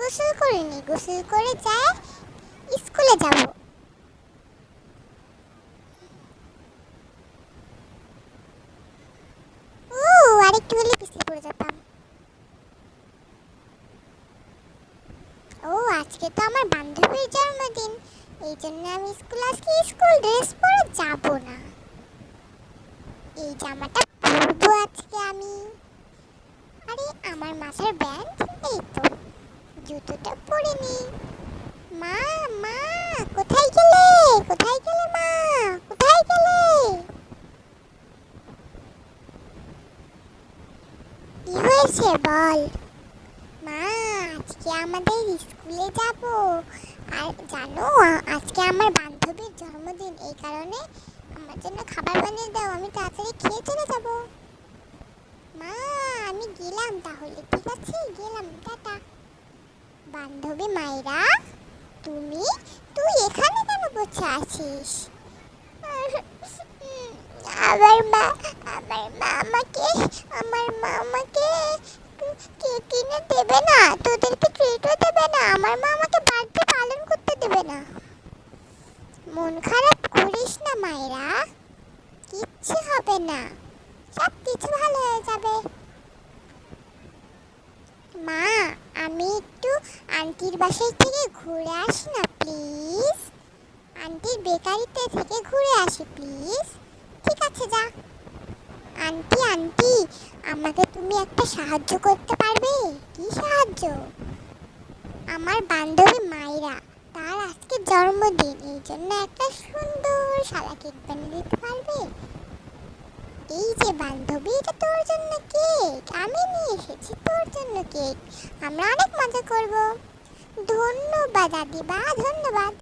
গোসল করিনি গোসল করে যায়, স্কুলে যাব। ও আজকে তো আমার বান্ধবীর জন্মদিন, এই জন্য আমি স্কুল, আজকে স্কুল ড্রেস পরে যাব না। এই জামাটা পরবো আজকে আমি। আরে, আমার মাথার ব্যান্ড এই তো। জুতোটা পরে নি। মা মা, কোথায় গেলে? কোথায় গেলে মা? কোথায় গেলে? কি হয়েছে বল? মা, আজকে আমাদের স্কুলে যাব। আর জানো, আজকে আমার বান্ধবীর জন্মদিন। এই কারণে আমার জন্য খাবার বানিয়ে দাও, আমি তাড়াতাড়ি খেয়ে চলে যাব। মা, আমি গেলাম তাহলে, ঠিক আছে? গেলাম, টাটা। বান্ধবী মাইরা, তুমি, তুই এখানে কেন বসে আছিস? আমার মা আমার মা আমাকে, আমার মা আমাকে কেক কিনে দেবে না? তোদেরকে ট্রিটও দেবে না। আমার মা আমাকে বার্থডে পালন করতে দেবে না। মন খারাপ করিস না মায়েরা কিচ্ছু হবে না। সব কিছু ভালো হয়ে যাবে। মা আন্টির বাসায় থেকে ঘুরে আসি না, প্লিজ। আন্টির বেকারিতে থেকে ঘুরে আসি, প্লিজ। ঠিক আছে, যা। আন্টি আন্টি, আমাকে তুমি একটা সাহায্য করতে পারবে? কি সাহায্য? আমার বান্ধবী মাইরা, তার আজকে জন্মদিন, এই জন্য একটা সুন্দর সাদা কেক বানিয়ে দিতে পারবে। এই যে বান্ধবী, এটা তোর জন্য কেক, আমি নিয়ে এসেছি তোর জন্য কেক। আমরা অনেক মজা করব। ধন্যবাদ আদিবা ধন্যবাদ।